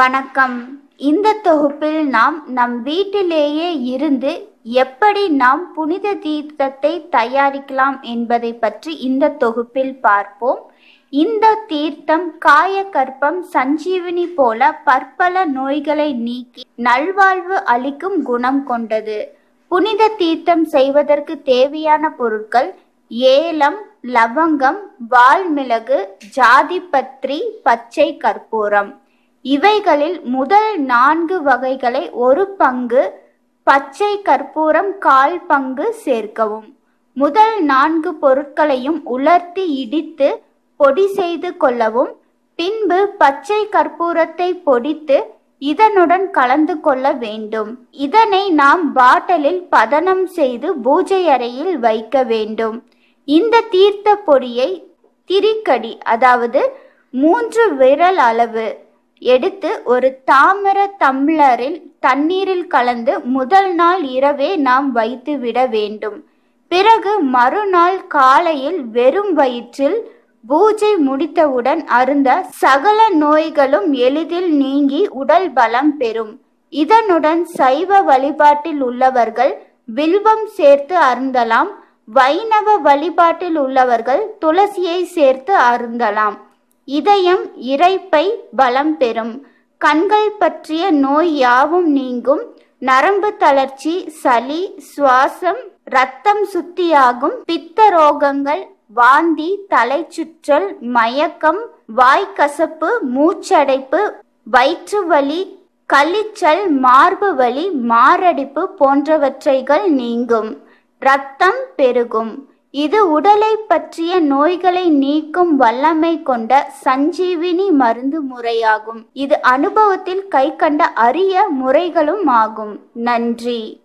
வணக்கம். இந்த தொகுப்பில் நாம் நம் வீட்டிலேயே இருந்து எப்படி நாம் புனித தீர்த்தத்தை தயாரிக்கலாம் என்பதை பற்றி இந்த தொகுப்பில் பார்ப்போம். இந்த தீர்த்தம் காயக்கற்பம் சஞ்சீவினி போல பற்பல நோய்களை நீக்கி நல்வாழ்வு அளிக்கும் குணம் கொண்டது. புனித தீர்த்தம் செய்வதற்கு தேவையான பொருட்கள் ஏலம் லவங்கம் வால்மிளகு ஜாதிபத்ரி பச்சை கற்பூரம். இவைகளில் முதல் நான்கு வகைகளை ஒரு பங்கு பச்சை கற்பூரம் கால் பங்கு சேர்க்கவும். முதல் நான்கு பொருட்களையும் உலர்த்தி இடித்து பொடி செய்து கொள்ளவும். பின்பு பச்சை கற்பூரத்தை பொடித்து இதனுடன் கலந்து கொள்ள வேண்டும். இதனை நாம் பாட்டிலில் பதனம் செய்து பூஜை அறையில் வைக்க வேண்டும். இந்த தீர்த்த பொடியை திரிக்கடி அதாவது மூன்று விரல் அளவு எடுத்து ஒரு தாமிர தம்ளரில் தண்ணீரில் கலந்து முதல் நாள் இரவே நாம் வைத்து விட வேண்டும். பிறகு மறுநாள் காலையில் வெறும் வயிற்றில் பூஜை முடித்தவுடன் அருந்த சகல நோய்களும் எளிதில் நீங்கி உடல் பலம் பெறும். இதனுடன் சைவ வழிபாட்டில் உள்ளவர்கள் வில்வம் சேர்த்து அருந்தலாம். வைணவ வழிபாட்டில் உள்ளவர்கள் துளசியை சேர்த்து அருந்தலாம். இதயம் இறைப்பை பலம் பெறும். கண்கள் பற்றிய நோய் யாவும் நீங்கும். நரம்பு தளர்ச்சி சளி சுவாசம் ரத்தம் சுத்தியாகும். பித்த ரோகங்கள் வாந்தி தலைச்சுற்றல் மயக்கம் வாய்க்கசப்பு மூச்சடைப்பு வயிற்று வலி கழிச்சல் மார்பு வலி மாரடைப்பு போன்றவற்றைகள் நீங்கும். ரத்தம் பெருகும். இது உடலை பற்றிய நோய்களை நீக்கும் வல்லமை கொண்ட சஞ்சீவினி மருந்து முறையாகும். இது அனுபவத்தில் கை கண்ட அரிய முறைகளும் ஆகும். நன்றி.